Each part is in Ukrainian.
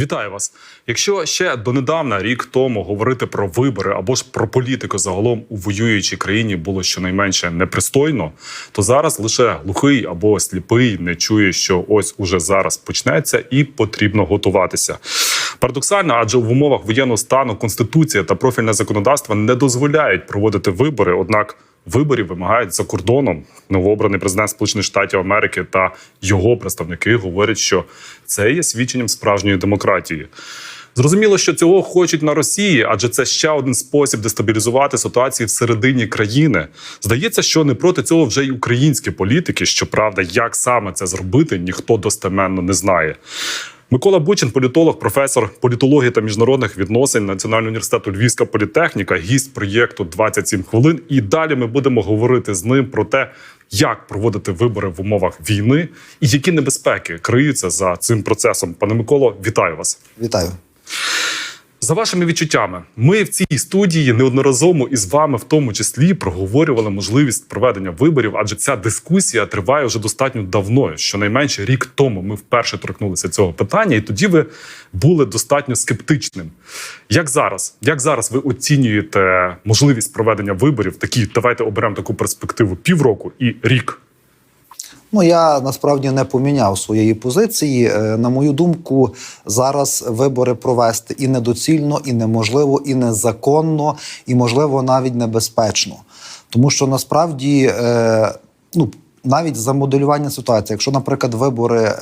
Вітаю вас. Якщо ще донедавна, рік тому, говорити про вибори або ж про політику загалом у воюючій країні було щонайменше непристойно, то зараз лише глухий або сліпий не чує, що ось уже зараз почнеться, і потрібно готуватися. Парадоксально, адже в умовах воєнного стану конституція та профільне законодавство не дозволяють проводити вибори однак. Виборів вимагають за кордоном. Новообраний президент Сполучених Штатів Америки та його представники говорять, що це є свідченням справжньої демократії. Зрозуміло, що цього хочуть на Росії, адже це ще один спосіб дестабілізувати ситуацію всередині країни. Здається, що не проти цього вже й українські політики. Щоправда, як саме це зробити, ніхто достеменно не знає. Микола Бучин, політолог, професор політології та міжнародних відносин Національного університету Львівська політехніка, гість проєкту «27 хвилин. І далі ми будемо говорити з ним про те, як проводити вибори в умовах війни і які небезпеки криються за цим процесом. Пане Миколо, вітаю вас. Вітаю. За вашими відчуттями, ми в цій студії неодноразово із вами, в тому числі, проговорювали можливість проведення виборів, адже ця дискусія триває вже достатньо давно. Щонайменше рік тому ми вперше торкнулися цього питання, і тоді ви були достатньо скептичним. Як зараз? Як зараз ви оцінюєте можливість проведення виборів? Такі давайте оберемо таку перспективу півроку і рік. Ну я насправді не поміняв своєї позиції. Е, На мою думку, зараз вибори провести і недоцільно, і неможливо, і незаконно, і можливо навіть небезпечно. Тому що насправді, е, ну. Навіть за моделювання ситуації, якщо, наприклад, вибори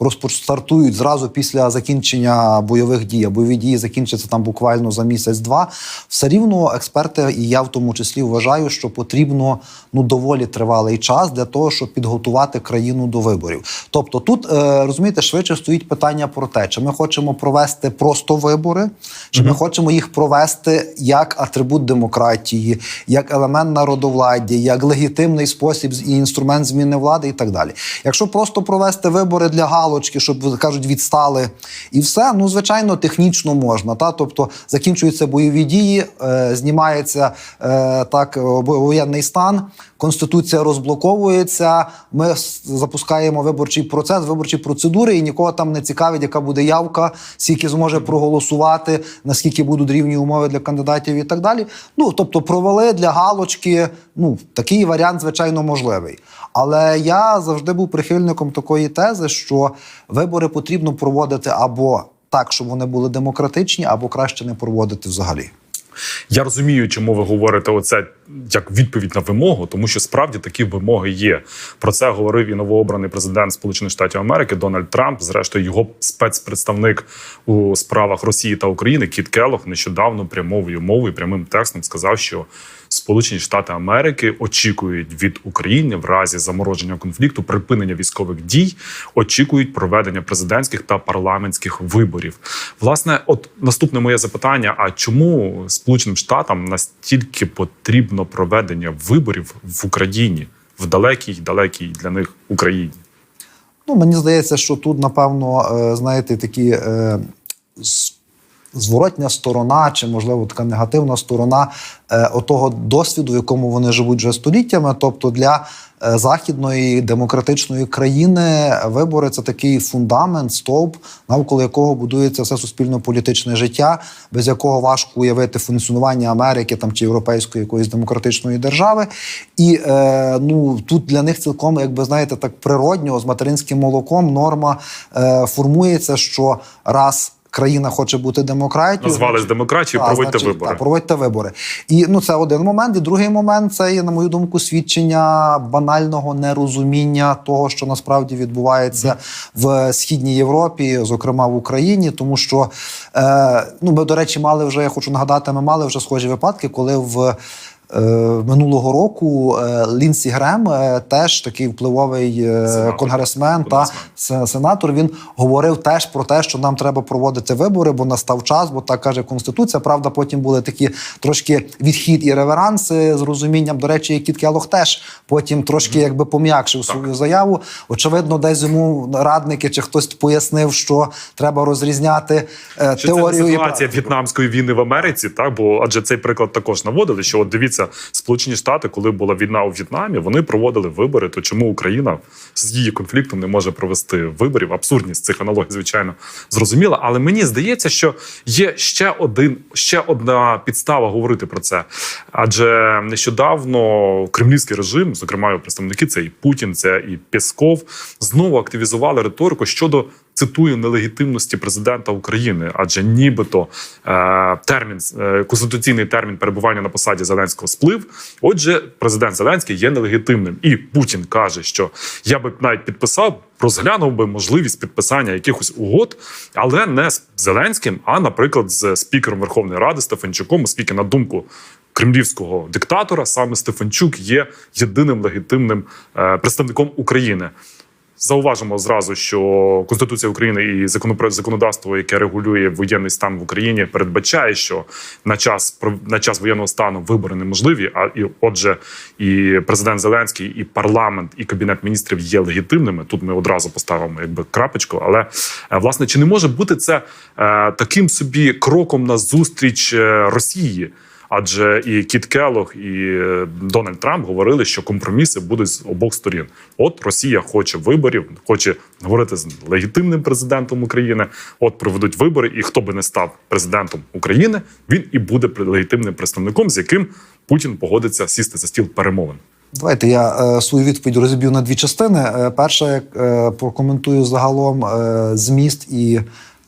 розпостартують зразу після закінчення бойових дій, а бойові дії закінчаться там буквально за місяць-два, все рівно експерти, і я в тому числі вважаю, що потрібно ну доволі тривалий час для того, щоб підготувати країну до виборів. Тобто, тут е, розумієте, швидше стоїть питання про те, чи ми хочемо провести просто вибори, чи ми хочемо їх провести як атрибут демократії, як елемент народовладдя, як легітимний спосіб і інструмент зміни влади, і так далі. Якщо просто провести вибори для галочки, щоб кажуть, відстали і все, ну звичайно, технічно можна. Та тобто закінчуються бойові дії, е, знімається е, так воєнний стан. Конституція розблоковується. Ми запускаємо виборчий процес, виборчі процедури, і нікого там не цікавить, яка буде явка, скільки зможе проголосувати, наскільки будуть рівні умови для кандидатів і так далі. Ну тобто, провели для галочки. Ну такий варіант, звичайно, можливий. Але я завжди був прихильником такої тези, що вибори потрібно проводити або так, щоб вони були демократичні, або краще не проводити взагалі. Я розумію, чому ви говорите оце як відповідь на вимогу, тому що справді такі вимоги є. Про це говорив і новообраний президент Сполучених Штатів Америки Дональд Трамп. Зрештою, його спецпредставник у справах Росії та України Кіт Келлог нещодавно прямовою мовою, прямим текстом сказав, що Сполучені Штати Америки очікують від України в разі замороження конфлікту, припинення військових дій, очікують проведення президентських та парламентських виборів. Власне, от наступне моє запитання: а чому Сполученим Штатам настільки потрібно проведення виборів в Україні в далекій, далекій для них Україні? Ну, мені здається, що тут, напевно, е, знаєте, такі е, зворотня сторона, чи, можливо, така негативна сторона е, отого досвіду, в якому вони живуть вже століттями. Тобто для е, західної демократичної країни вибори це такий фундамент, стовп, навколо якого будується все суспільно-політичне життя, без якого важко уявити функціонування Америки там чи європейської якоїсь демократичної держави. І е, ну тут для них цілком, якби знаєте, так природньо з материнським молоком норма е, формується, що раз. Країна хоче бути демократією. Назвались демократією, проводьте значить, вибори. Так, проводьте вибори. І ну це один момент. І другий момент це є, на мою думку, свідчення банального нерозуміння того, що насправді відбувається в східній Європі, зокрема в Україні, тому що е, ну ми, до речі, мали вже. Я хочу нагадати, ми мали вже схожі випадки, коли в. Е, Минулого року е, Лінсі Грем, е, теж такий впливовий Сенатор. конгресмен та сенатор. Він говорив теж про те, що нам треба проводити вибори, бо настав час, бо так каже конституція. Правда, потім були такі трошки відхід і реверанси з розумінням. До речі, Кіт Келлог теж потім трошки якби пом'якшив свою заяву. Очевидно, десь йому радники чи хтось пояснив, що треба розрізняти е, Чи це не теорію і ситуація в'єтнамської війни в Америці? Так, бо адже цей приклад також наводили, що от дивіться, Дивіться, Сполучені Штати, коли була війна у В'єтнамі, вони проводили вибори. То чому Україна з її конфліктом не може провести виборів? Абсурдність цих аналогій, звичайно, зрозуміла. Але мені здається, що є ще один, ще одна підстава говорити про це. Адже нещодавно кремлівський режим, зокрема його представники, це і Путін, це і Пєсков, знову активізували риторику щодо. Цитую нелегітимності президента України, адже нібито е, термін е, конституційний термін перебування на посаді Зеленського сплив. Отже, президент Зеленський є нелегітимним, і Путін каже, що я би навіть підписав, розглянув би можливість підписання якихось угод, але не з Зеленським, а наприклад, з спікером Верховної Ради Стефанчуком, оскільки на думку. Кремлівського диктатора саме Стефанчук є єдиним легітимним е, представником України. Зауважимо зразу, що Конституція України і законодавство, яке регулює воєнний стан в Україні, передбачає, що на час на час воєнного стану вибори неможливі. А і отже, і президент Зеленський, і парламент, і кабінет міністрів є легітимними. Тут ми одразу поставимо якби крапочку. Але е, власне чи не може бути це е, таким собі кроком на зустріч е, Росії? Адже і Кіт Келлог, і е, Дональд Трамп говорили, що компроміси будуть з обох сторін. От Росія хоче виборів, хоче говорити з легітимним президентом України. От проведуть вибори, і хто би не став президентом України, він і буде легітимним представником, з яким Путін погодиться сісти за стіл перемовин. Давайте я е, свою відповідь розіб'ю на дві частини. Е, перша, як е, прокоментую загалом е, зміст і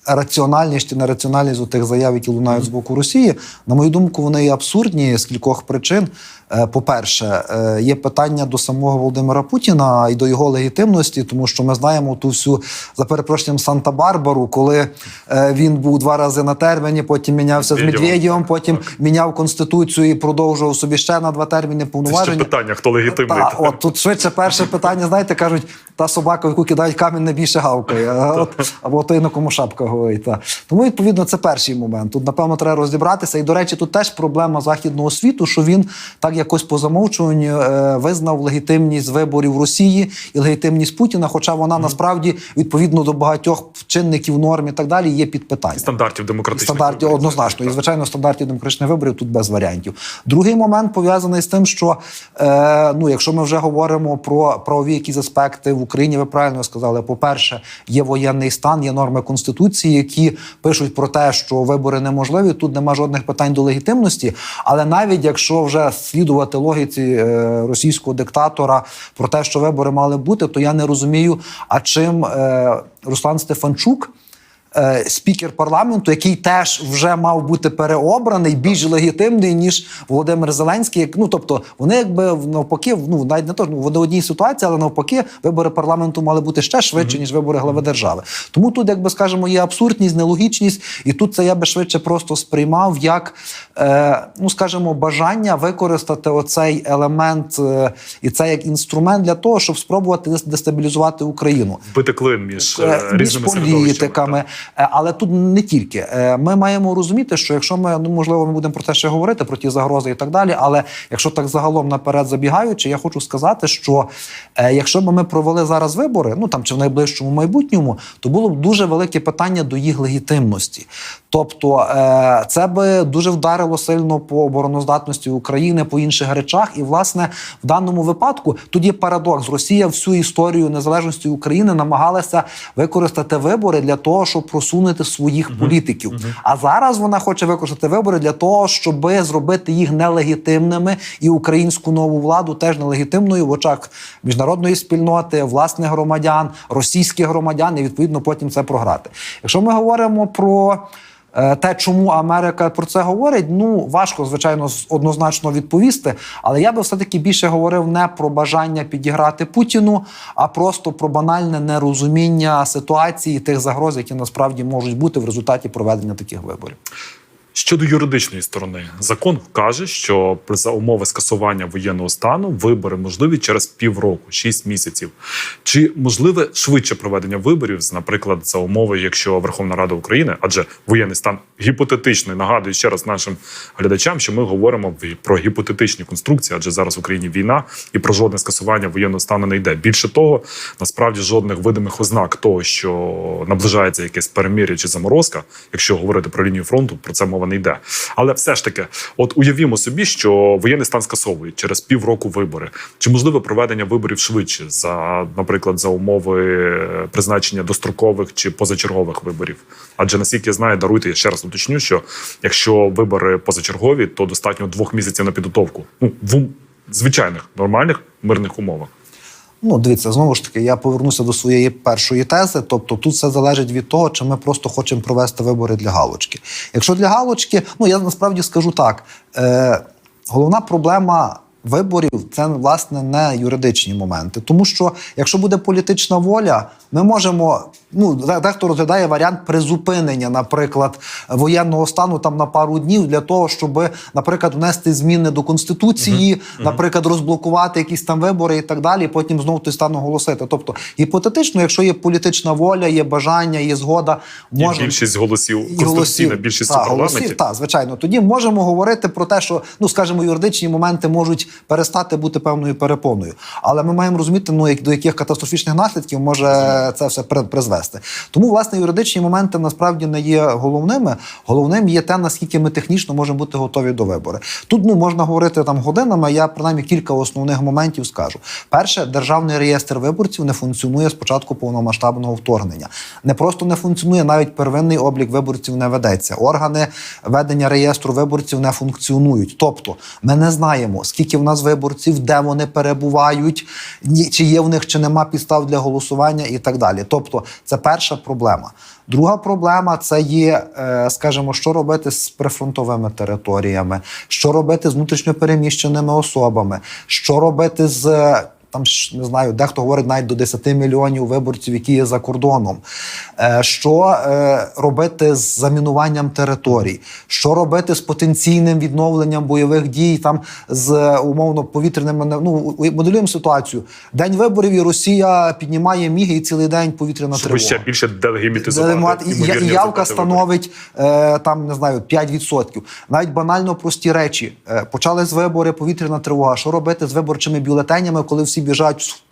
раціональність чи нераціональність у тих заяв, які лунають з боку Росії. На мою думку, вони є абсурдні з кількох причин. Е, По-перше, е, є питання до самого Володимира Путіна і до його легітимності, тому що ми знаємо ту всю за перепрошенням Санта-Барбару, коли е, він був два рази на терміні, потім мінявся з Медведєвом. Медведєвом, потім міняв конституцію і продовжував собі ще на два терміни Це ще повноваження. питання, хто легітимний. Та, от тут швидше перше питання, знаєте, кажуть, та собака, в яку кидають камінь, не більше гавкає. От, або той, на кому шапка говорить. Та. Тому, відповідно, це перший момент. Тут, напевно, треба розібратися. І, до речі, тут теж проблема західного світу, що він так якось по замовчуванню е, визнав легітимність виборів Росії і легітимність Путіна, хоча вона насправді відповідно до багатьох чинників норм і так далі є під питанням. стандартів демократичних Стандартів виборів. однозначно. І звичайно, стандартів демократичних виборів тут без варіантів. Другий момент пов'язаний з тим, що е, ну, якщо ми вже говоримо про правові якісь аспекти в Україні, ви правильно сказали. По-перше, є воєнний стан, є норми конституції, які пишуть про те, що вибори неможливі. Тут нема жодних питань до легітимності. Але навіть якщо вже слідувати логіці е, російського диктатора про те, що вибори мали бути, то я не розумію, а чим е, Руслан Стефанчук е, спікер парламенту, який теж вже мав бути переобраний, більш легітимний ніж Володимир Зеленський. Як- Ну тобто вони якби навпаки, ну навіть не то ну, в одній ситуації, але навпаки, вибори парламенту мали бути ще швидше ніж вибори глави держави. Тому тут, якби скажемо, є абсурдність, нелогічність, і тут це я би швидше просто сприймав як, е, ну скажімо, бажання використати оцей елемент е, і це як інструмент для того, щоб спробувати дестабілізувати Україну Вбити клин між е, е, між різними політиками. Е, Але тут не тільки. Е, Ми маємо розуміти, що якщо ми ну можливо ми будемо про те ще говорити, про ті загрози і так далі. Але якщо так загалом наперед забігаючи, я хочу сказати, що е, якщо б ми провели зараз вибори, ну там чи в найближчому майбутньому, то було б дуже велике питання до їх легітимності. Тобто е, це би дуже вдарило сильно по обороноздатності України, по інших речах. І власне в даному випадку є парадокс. Росія всю історію незалежності України намагалася використати вибори для того, щоб просунути своїх політиків. А зараз вона хоче використати вибори для того, щоб зробити їх нелегітимними і українську нову владу теж нелегітимною в очах міжнародної спільноти, власних громадян, російських громадян, і відповідно потім це програти. Якщо ми говоримо про Те, чому Америка про це говорить, ну важко, звичайно, однозначно відповісти. Але я би все-таки більше говорив не про бажання підіграти Путіну, а просто про банальне нерозуміння ситуації тих загроз, які насправді можуть бути в результаті проведення таких виборів. Щодо юридичної сторони, закон каже, що за умови скасування воєнного стану вибори можливі через півроку, 6 місяців. Чи можливе швидше проведення виборів, наприклад, за умови, якщо Верховна Рада України, адже воєнний стан гіпотетичний, нагадую ще раз нашим глядачам, що ми говоримо про гіпотетичні конструкції, адже зараз в Україні війна і про жодне скасування воєнного стану не йде. Більше того, насправді жодних видимих ознак того, що наближається якесь перемир'я чи заморозка, якщо говорити про лінію фронту, про це мова мова йде. Але все ж таки, от уявімо собі, що воєнний стан скасовують через півроку вибори. Чи можливе проведення виборів швидше за, наприклад, за умови е, призначення дострокових чи позачергових виборів? Адже наскільки я знаю, даруйте я ще раз уточню, що якщо вибори позачергові, то достатньо двох місяців на підготовку. Ну в звичайних нормальних мирних умовах. Ну, дивіться, знову ж таки, я повернуся до своєї першої тези. Тобто, тут все залежить від того, чи ми просто хочемо провести вибори для галочки. Якщо для галочки, ну я насправді скажу так: е, головна проблема. Виборів це власне не юридичні моменти, тому що якщо буде політична воля, ми можемо. Ну де- дехто розглядає варіант призупинення, наприклад, воєнного стану там на пару днів для того, щоб, наприклад, внести зміни до конституції, наприклад, розблокувати якісь там вибори і так далі. і Потім знову той стан оголосити. Тобто, гіпотетично, якщо є політична воля, є бажання, є згода, І можна більшість голосів конституційна більшість та, голосів, так, звичайно. Тоді можемо говорити про те, що ну скажімо, юридичні моменти можуть перестати бути певною перепоною. Але ми маємо розуміти, ну як до яких катастрофічних наслідків може це все при- призвести. Тому власне юридичні моменти насправді не є головними. Головним є те, наскільки ми технічно можемо бути готові до вибору. Тут ну можна говорити там годинами. Я принаймні кілька основних моментів скажу. Перше, державний реєстр виборців не функціонує з початку повномасштабного вторгнення. Не просто не функціонує, навіть первинний облік виборців не ведеться. Органи ведення реєстру виборців не функціонують. Тобто, ми не знаємо, скільки в нас виборців, де вони перебувають, чи є в них, чи нема підстав для голосування і так далі. Тобто, це перша проблема. Друга проблема це є, е, скажімо, що робити з прифронтовими територіями, що робити з внутрішньопереміщеними особами, що робити з. Там ж не знаю, дехто говорить навіть до 10 мільйонів виборців, які є за кордоном. Е, Що е, робити з замінуванням територій? Що робити з потенційним відновленням бойових дій, там з умовно повітряними ну моделюємо ситуацію. День виборів і Росія піднімає міги і цілий день повітряна Щоб тривога. ще більше делегімітизувати. І, явка становить е, там не знаю 5%. Навіть банально прості речі. Почали з вибори, повітряна тривога. Що робити з виборчими бюлетенями, коли всі біжать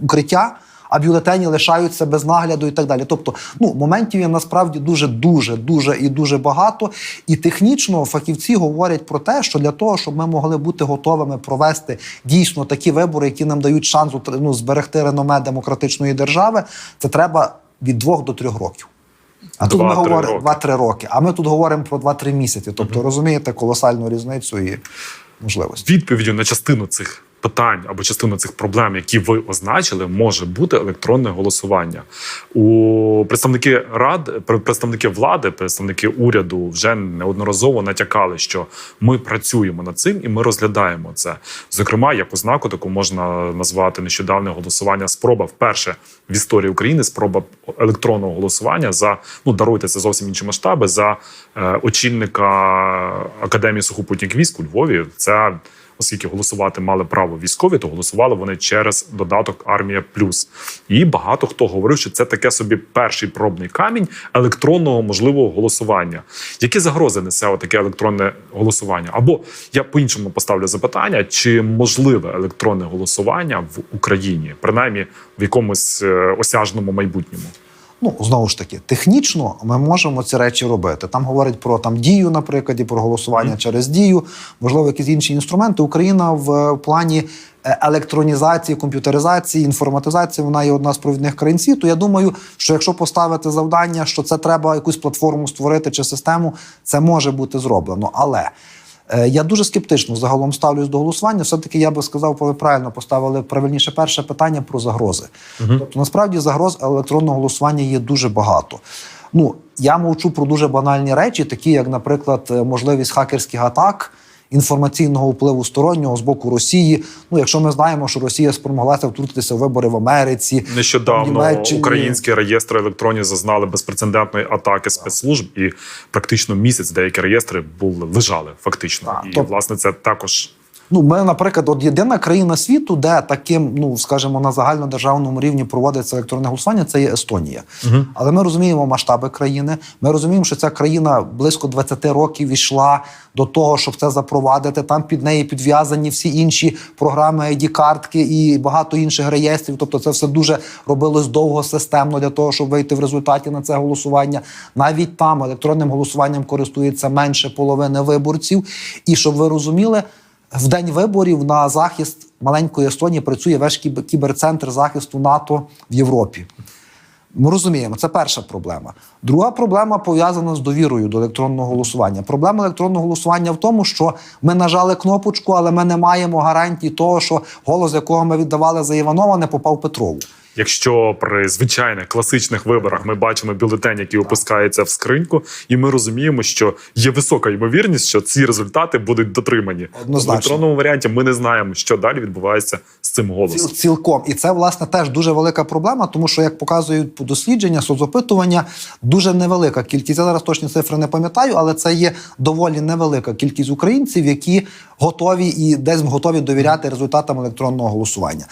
в укриття? А бюлетені лишаються без нагляду і так далі. Тобто, ну моментів є насправді дуже, дуже, дуже і дуже багато. І технічно фахівці говорять про те, що для того, щоб ми могли бути готовими провести дійсно такі вибори, які нам дають шанс ну, зберегти реноме демократичної держави, це треба від двох до трьох років. А тут ми говоримо роки. 2-3 роки. А ми тут говоримо про 2-3 місяці. Тобто, розумієте, колосальну різницю і можливості. відповіддю на частину цих питань або частину цих проблем, які ви означили, може бути електронне голосування. У представники рад, представники влади, представники уряду вже неодноразово натякали, що ми працюємо над цим і ми розглядаємо це. Зокрема, як ознаку таку можна назвати нещодавне голосування. Спроба вперше в історії України спроба електронного голосування за ну даруйте це зовсім інші масштаби за е, очільника академії сухопутних військ у Львові. Це оскільки голосувати мали право військові, то голосували вони через додаток Армія Плюс. І багато хто говорив, що це таке собі перший пробний камінь електронного можливого голосування. Які загрози несе таке електронне голосування? Або я по-іншому поставлю запитання: чи можливе електронне голосування в Україні, принаймні в якомусь е, осяжному майбутньому? Ну знову ж таки, технічно ми можемо ці речі робити. Там говорять про там дію, наприклад, і про голосування через дію, можливо, якісь інші інструменти. Україна в е, плані е, електронізації, комп'ютеризації, інформатизації, вона є одна з провідних країн світу. Я думаю, що якщо поставити завдання, що це треба якусь платформу створити чи систему, це може бути зроблено. Але Я дуже скептично загалом ставлюсь до голосування. Все-таки я би сказав, ви правильно поставили правильніше перше питання про загрози. Тобто, насправді загроз електронного голосування є дуже багато. Ну я мовчу про дуже банальні речі, такі як, наприклад, е, можливість хакерських атак. Інформаційного впливу стороннього з боку Росії. Ну, якщо ми знаємо, що Росія спромоглася втрутитися в вибори в Америці, Нещодавно Німеччині. українські реєстри електронні зазнали безпрецедентної атаки спецслужб, і практично місяць деякі реєстри були лежали фактично. Так, і тобто- власне це також Ну, ми, наприклад, от єдина країна світу, де таким, ну скажімо, на загальнодержавному рівні проводиться електронне голосування, це є Естонія. Але ми розуміємо масштаби країни. Ми розуміємо, що ця країна близько 20 років йшла до того, щоб це запровадити. Там під неї підв'язані всі інші програми, id картки і багато інших реєстрів. Тобто, це все дуже робилось довго системно для того, щоб вийти в результаті на це голосування. Навіть там електронним голосуванням користується менше половини виборців. І щоб ви розуміли. В день виборів на захист маленької Естонії працює весь кіберцентр захисту НАТО в Європі. Ми розуміємо, це перша проблема. Друга проблема пов'язана з довірою до електронного голосування. Проблема електронного голосування в тому, що ми нажали кнопочку, але ми не маємо гарантії того, що голос, якого ми віддавали за Іванова, не попав Петрову. Якщо при звичайних класичних виборах ми бачимо бюлетень, який опускається в скриньку, і ми розуміємо, що є висока ймовірність, що ці результати будуть дотримані. Однозначно. В електронному варіанті ми не знаємо, що далі відбувається з цим Ціл- голосом. Цілком. І це, власне, теж дуже велика проблема, тому що, як показують дослідження, соцопитування, дуже невелика кількість. Я зараз точні цифри не пам'ятаю, але це є доволі невелика кількість українців, які готові і десь готові довіряти результатам електронного голосування.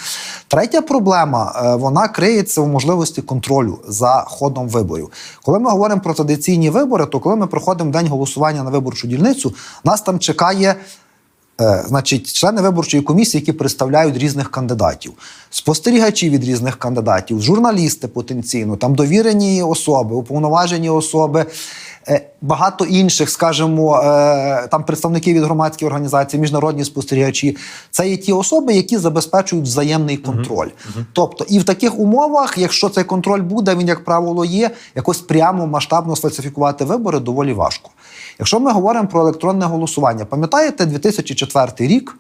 Третя проблема е, вона криється в можливості контролю за ходом виборів. Коли ми говоримо про традиційні вибори, то коли ми проходимо день голосування на виборчу дільницю, нас там чекає Е, значить, члени виборчої комісії, які представляють різних кандидатів, спостерігачі від різних кандидатів, журналісти потенційно, там довірені особи, уповноважені особи, багато інших, скажімо, е, там представники від громадських організацій, міжнародні спостерігачі. Це є ті особи, які забезпечують взаємний контроль. Тобто, і в таких умовах, якщо цей контроль буде, він, як правило, є, якось прямо масштабно сфальсифікувати вибори доволі важко. Якщо ми говоримо про електронне голосування, пам'ятаєте 2004 рік?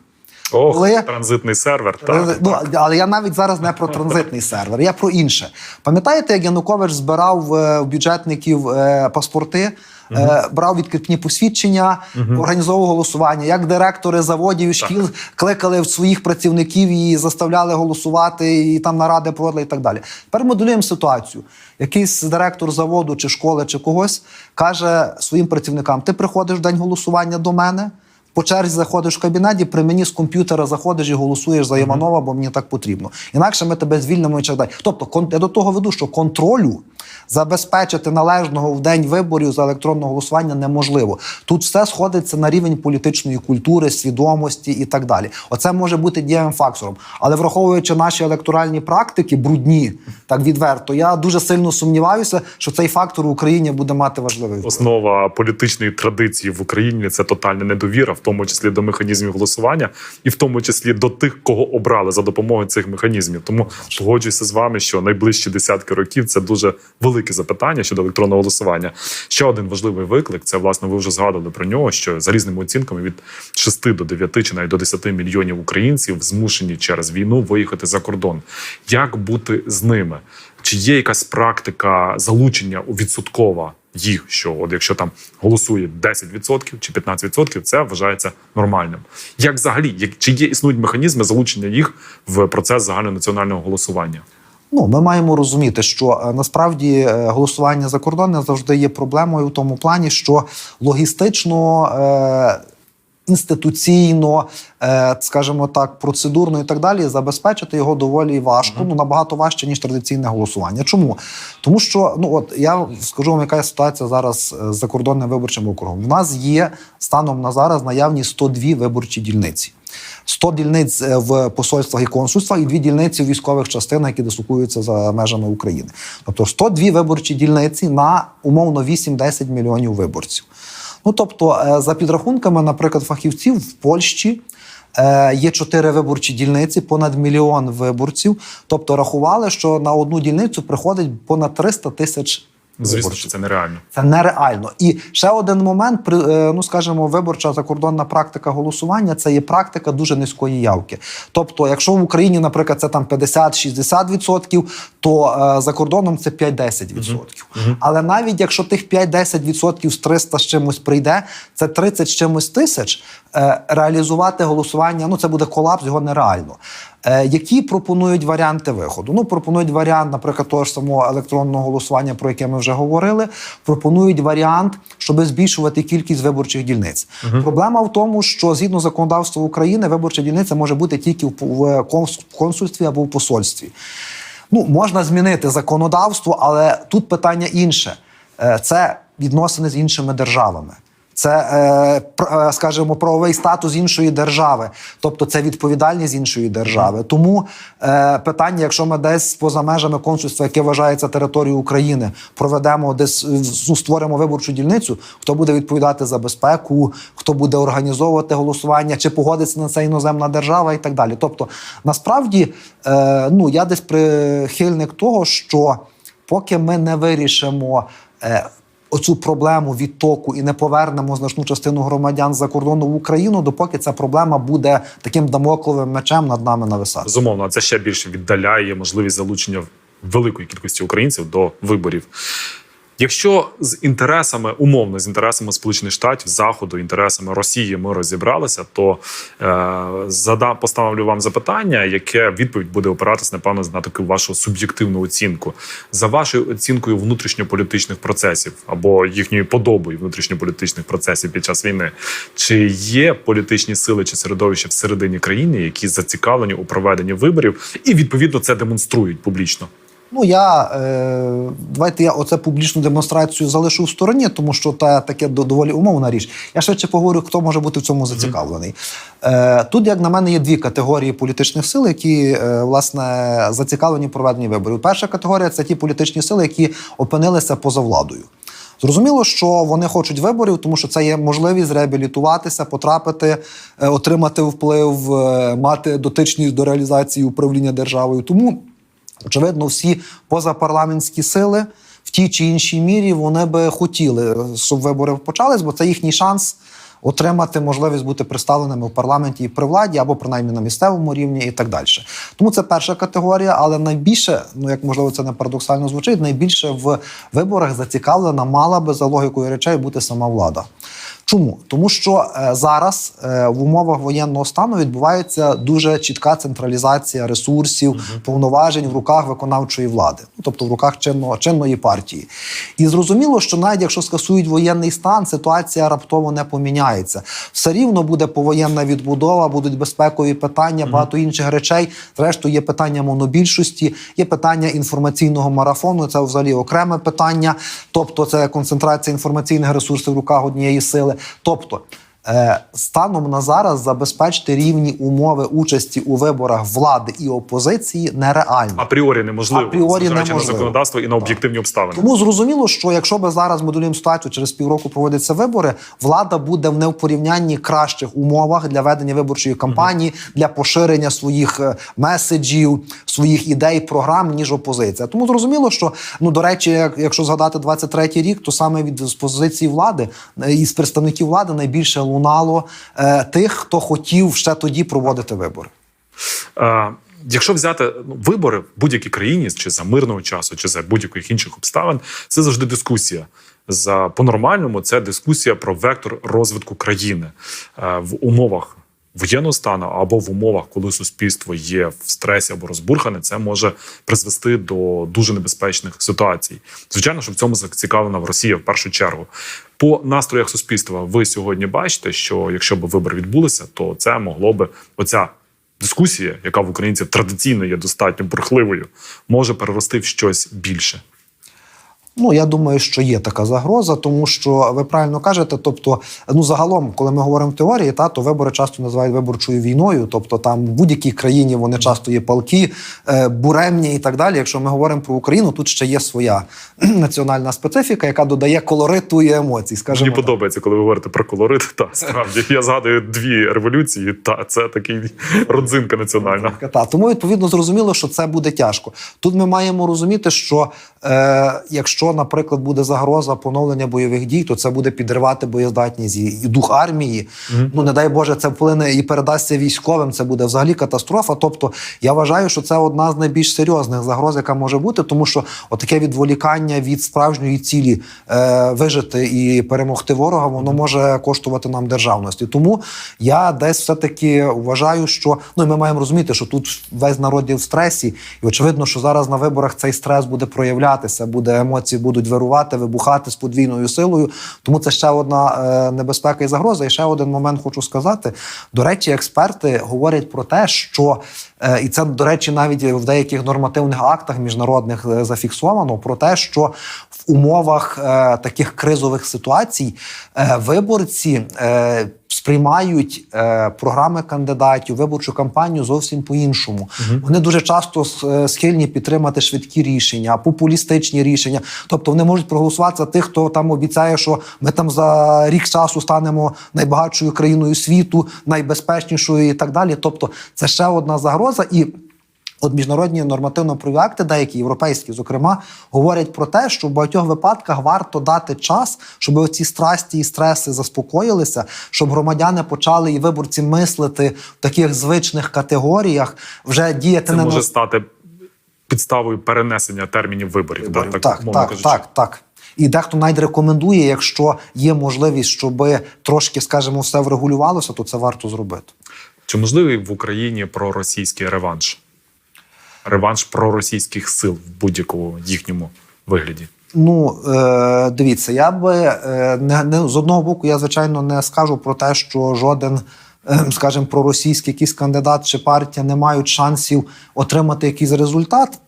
Ох, Коли- транзитний сервер. Так, ну, але я навіть зараз не про транзитний сервер, я про інше. Пам'ятаєте, як Янукович збирав е, в бюджетників е, паспорти, е, брав відкритні посвідчення, організовував голосування, як директори заводів і шкіл кликали в своїх працівників і заставляли голосувати, і там наради проводили і так далі. Тепер моделюємо ситуацію. Якийсь директор заводу чи школи, чи когось каже своїм працівникам: ти приходиш в день голосування до мене. По черзі заходиш в кабінет, і при мені з комп'ютера заходиш і голосуєш за Іванова, бо мені так потрібно. Інакше ми тебе звільнимо і так далі. Тобто, я до того веду, що контролю забезпечити належного в день виборів за електронне голосування неможливо. Тут все сходиться на рівень політичної культури, свідомості і так далі. Оце може бути дієвим фактором. Але враховуючи наші електоральні практики, брудні, так відверто, я дуже сильно сумніваюся, що цей фактор в Україні буде мати важливий. Основа політичної традиції в Україні це тотальна недовіра, в тому числі до механізмів голосування, і в тому числі до тих, кого обрали за допомогою цих механізмів. Тому погоджуюся з вами, що найближчі десятки років це дуже велике запитання щодо електронного голосування. Ще один важливий виклик це власне ви вже згадували про нього. Що за різними оцінками від 6 до 9 чи навіть до 10 мільйонів українців змушені через війну виїхати за кордон. Як бути з ними? Чи є якась практика залучення у відсоткова їх, що от якщо там голосує 10% чи 15%, це вважається нормальним. Як взагалі, як чи є існують механізми залучення їх в процес загальнонаціонального голосування? Ну, ми маємо розуміти, що е, насправді е, голосування за кордон не завжди є проблемою в тому плані, що логістично. Е- Інституційно, е, скажімо так, процедурно і так далі, забезпечити його доволі важко, ну набагато важче ніж традиційне голосування. Чому? Тому що ну от я скажу вам, яка ситуація зараз е, з закордонним виборчим округом. У нас є станом на зараз наявні 102 виборчі дільниці. 100 дільниць е, в посольствах і консульствах і дві дільниці в військових частинах, які дислокуються за межами України. Тобто 102 виборчі дільниці на умовно 8-10 мільйонів виборців. Ну тобто, е, за підрахунками, наприклад, фахівців в Польщі. е, Є чотири виборчі дільниці, понад мільйон виборців. Тобто рахували, що на одну дільницю приходить понад 300 тисяч Звісно, що це нереально. Це нереально. І ще один момент, е, ну скажімо, виборча закордонна практика голосування це є практика дуже низької явки. Тобто, якщо в Україні, наприклад, це там 50-60%, то е, за кордоном це 5-10%. Але навіть якщо тих 5-10% з 300 з чимось прийде, це 30 з чимось тисяч. е, Реалізувати голосування, ну це буде колапс, його нереально. Е, які пропонують варіанти виходу? Ну, пропонують варіант, наприклад, того ж самого електронного голосування, про яке ми вже говорили. Пропонують варіант, щоб збільшувати кількість виборчих дільниць. Проблема в тому, що згідно законодавства України виборча дільниця може бути тільки в консульстві або в посольстві. Ну, можна змінити законодавство, але тут питання інше: Е, це відносини з іншими державами. Це, е, е, скажімо, правовий статус іншої держави, тобто це відповідальність іншої держави. Тому е, питання, якщо ми десь поза межами консульства, яке вважається територією України, проведемо десь ну, створимо виборчу дільницю, хто буде відповідати за безпеку, хто буде організовувати голосування, чи погодиться на це іноземна держава і так далі. Тобто, насправді, ну я десь прихильник того, що поки ми не вирішимо. Оцю проблему відтоку і не повернемо значну частину громадян за кордону в Україну, допоки ця проблема буде таким дамокловим мечем над нами нависати. Безумовно, це ще більше віддаляє можливість залучення великої кількості українців до виборів. Якщо з інтересами, умовно, з інтересами Сполучених Штатів, Заходу, інтересами Росії ми розібралися, то е, задам, поставлю вам запитання, яке відповідь буде опиратись, напевно, на таку вашу суб'єктивну оцінку. За вашою оцінкою внутрішньополітичних процесів або їхньою подобою внутрішньополітичних процесів під час війни, чи є політичні сили чи середовища всередині країни, які зацікавлені у проведенні виборів, і відповідно це демонструють публічно? Ну я е, давайте я оце публічну демонстрацію залишу в стороні, тому що та таке доволі умовна річ. Я швидше поговорю, хто може бути в цьому зацікавлений. Е, тут, як на мене, є дві категорії політичних сил, які е, власне зацікавлені в проведенні виборів. Перша категорія це ті політичні сили, які опинилися поза владою. Зрозуміло, що вони хочуть виборів, тому що це є можливість реабілітуватися, потрапити, е, отримати вплив, е, мати дотичність до реалізації управління державою. Тому Очевидно, всі позапарламентські сили в тій чи іншій мірі вони би хотіли, щоб вибори почались, бо це їхній шанс отримати можливість бути представленими в парламенті і при владі, або принаймні на місцевому рівні, і так далі. Тому це перша категорія, але найбільше, ну як можливо, це не парадоксально звучить, найбільше в виборах зацікавлена мала би за логікою речей бути сама влада. Чому? Тому що е, зараз е, в умовах воєнного стану відбувається дуже чітка централізація ресурсів, повноважень в руках виконавчої влади, ну тобто в руках чинного, чинної партії. І зрозуміло, що навіть якщо скасують воєнний стан, ситуація раптово не поміняється. Все рівно буде повоєнна відбудова, будуть безпекові питання, багато інших речей. Зрештою, є питання монобільшості, є питання інформаційного марафону. Це взагалі окреме питання. Тобто, це концентрація інформаційних ресурсів в руках однієї сили. Тобто. е, Станом на зараз забезпечити рівні умови участі у виборах влади і опозиції нереально. апріорі неможливо, Апріорі зважаючи на законодавство і на об'єктивні обставини. Тому зрозуміло, що якщо би зараз моделюємо ситуацію, через півроку проводяться вибори, влада буде в не в порівнянні кращих умовах для ведення виборчої кампанії, для поширення своїх е, меседжів, своїх ідей, програм, ніж опозиція. Тому зрозуміло, що ну до речі, як- якщо згадати 23-й рік, то саме від з позиції влади е, і з представників влади найбільше лунало е, тих, хто хотів ще тоді проводити вибори. Е, Якщо взяти ну, вибори в будь-якій країні, чи за мирного часу, чи за будь-яких інших обставин, це завжди дискусія. За по-нормальному це дискусія про вектор розвитку країни Е, в умовах воєнного стану або в умовах, коли суспільство є в стресі або розбурхане, це може призвести до дуже небезпечних ситуацій. Звичайно, що в цьому зацікавлена в Росія в першу чергу. По настроях суспільства ви сьогодні бачите, що якщо б вибори відбулися, то це могло би оця дискусія, яка в українців традиційно є достатньо бурхливою, може перерости в щось більше. Ну, я думаю, що є така загроза, тому що ви правильно кажете. Тобто, ну загалом, коли ми говоримо в теорії, та то вибори часто називають виборчою війною. Тобто, там в будь-якій країні вони часто є палки, е, буремні і так далі. Якщо ми говоримо про Україну, тут ще є своя національна специфіка, яка додає колориту і емоцій. Скажімо Мені так. подобається, коли ви говорите про колорит. Та справді я згадую дві революції. Та це такий родзинка національна. Та тому відповідно зрозуміло, що це буде тяжко. Тут ми маємо розуміти, що е, якщо якщо, наприклад, буде загроза поновлення бойових дій, то це буде підривати боєздатність і дух армії. Ну не дай Боже, це вплине і передасться військовим. Це буде взагалі катастрофа. Тобто, я вважаю, що це одна з найбільш серйозних загроз, яка може бути, тому що отаке відволікання від справжньої цілі е, вижити і перемогти ворога, воно може коштувати нам державності. Тому я десь все таки вважаю, що ну і ми маємо розуміти, що тут весь народ є в стресі, і очевидно, що зараз на виборах цей стрес буде проявлятися, буде емоції будуть вирувати, вибухати з подвійною силою. Тому це ще одна е, небезпека і загроза. І ще один момент хочу сказати. До речі, експерти говорять про те, що е, і це до речі, навіть в деяких нормативних актах міжнародних е, зафіксовано про те, що в умовах таких кризових ситуацій виборці. Сприймають е, програми кандидатів, виборчу кампанію зовсім по-іншому. Вони дуже часто е, схильні підтримати швидкі рішення, популістичні рішення. Тобто вони можуть проголосувати за тих, хто там обіцяє, що ми там за рік часу станемо найбагатшою країною світу, найбезпечнішою і так далі. Тобто, це ще одна загроза і. От міжнародні нормативно-правові акти, деякі європейські, зокрема, говорять про те, що в багатьох випадках варто дати час, щоб оці страсті і стреси заспокоїлися, щоб громадяни почали і виборці мислити в таких звичних категоріях, вже діяти Це не може на стати підставою перенесення термінів виборів. да, так, так, так, так, так. І дехто навіть рекомендує, якщо є можливість, щоб трошки, скажімо, все врегулювалося, то це варто зробити. Чи можливий в Україні проросійський реванш? Реванш проросійських сил в будь-якому їхньому вигляді. Ну е, дивіться, я би е, не, не з одного боку, я звичайно не скажу про те, що жоден, е, скажімо, проросійський якийсь кандидат чи партія не мають шансів отримати якийсь результат.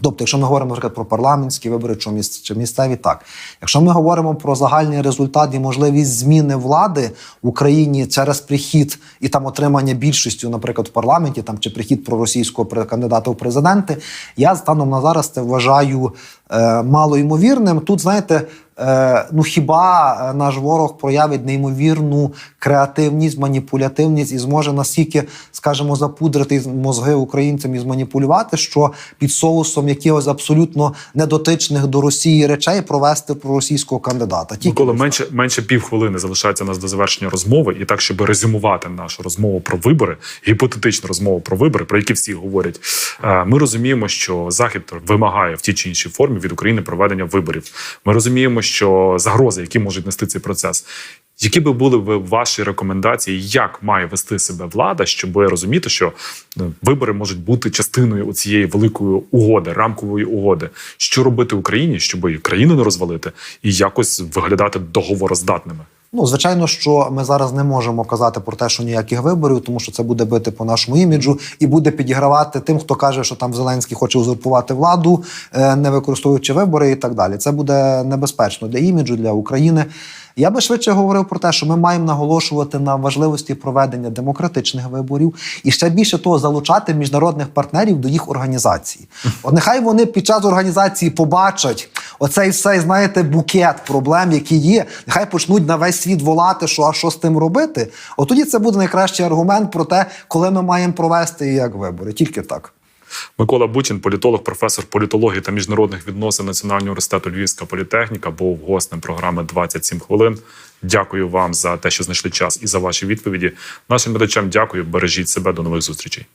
Тобто, якщо ми говоримо наприклад, про парламентські вибори чи місцеві, так. Якщо ми говоримо про загальний результат і можливість зміни влади в Україні через прихід і там отримання більшістю, наприклад, в парламенті там чи прихід проросійського кандидата у президенти, я станом на зараз це вважаю е, малоймовірним. Тут, знаєте, ну хіба е, наш ворог проявить неймовірну креативність, маніпулятивність і зможе настільки, скажімо, запудрити мозги українцям і зманіпулювати, що під соусом якихось абсолютно недотичних до Росії речей провести проросійського кандидата. Тільки Микола, менше менше півхвилини залишається нас до завершення розмови, і так, щоб резюмувати нашу розмову про вибори, гіпотетичну розмову про вибори, про які всі говорять. е, Ми розуміємо, що Захід вимагає в тій чи іншій формі від України проведення виборів. Ми розуміємо, що загрози, які можуть нести цей процес. Які би були б ваші рекомендації, як має вести себе влада, щоб розуміти, що е, вибори можуть бути частиною цієї великої угоди, рамкової угоди, що робити Україні, щоб країну не розвалити, і якось виглядати договороздатними? Ну, звичайно, що ми зараз не можемо казати про те, що ніяких виборів, тому що це буде бити по нашому іміджу і буде підігравати тим, хто каже, що там Зеленський хоче узурпувати владу, е, не використовуючи вибори і так далі. Це буде небезпечно для іміджу, для України. Я би швидше говорив про те, що ми маємо наголошувати на важливості проведення демократичних виборів і ще більше того, залучати міжнародних партнерів до їх організації. От нехай вони під час організації побачать оцей все, знаєте, букет проблем, які є. Нехай почнуть на весь світ волати, що а що з тим робити. От тоді це буде найкращий аргумент про те, коли ми маємо провести і як вибори. Тільки так. Микола Бучин, політолог, професор політології та міжнародних відносин Національного університету Львівська політехніка, був гостем програми «27 хвилин. Дякую вам за те, що знайшли час і за ваші відповіді. Нашим глядачам дякую. Бережіть себе. До нових зустрічей.